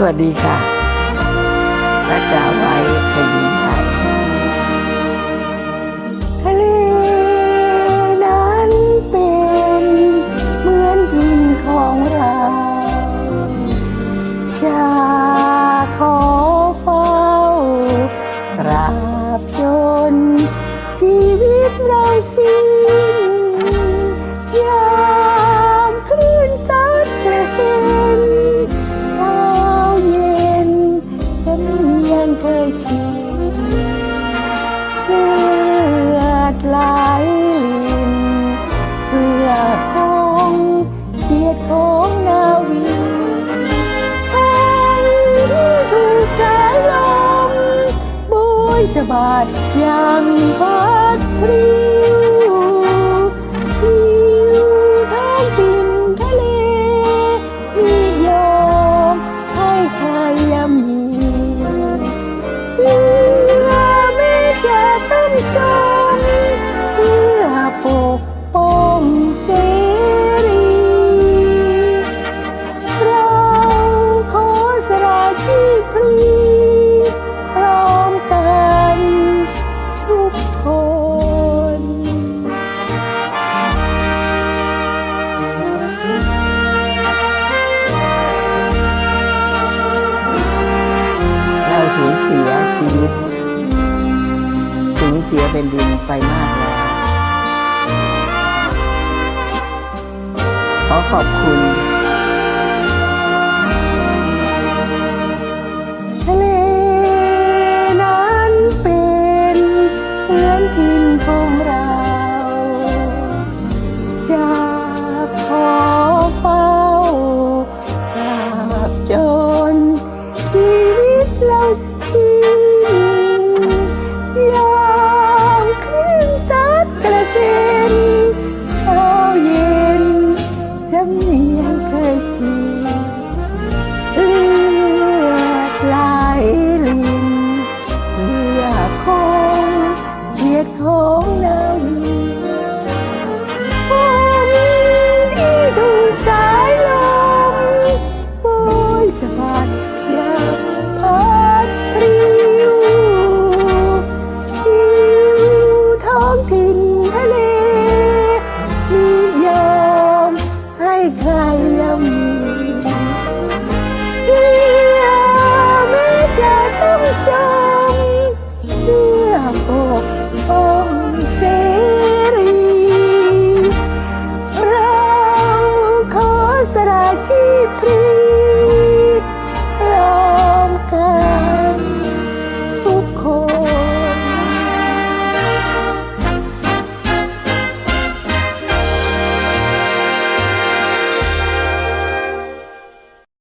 สวัสดีค่ะ รักษาไว้เป็น จะบาดยามฟ้า ชีวิตสูญเสียเป็นดินไปมากแล้ว ขอขอบคุณ I em you.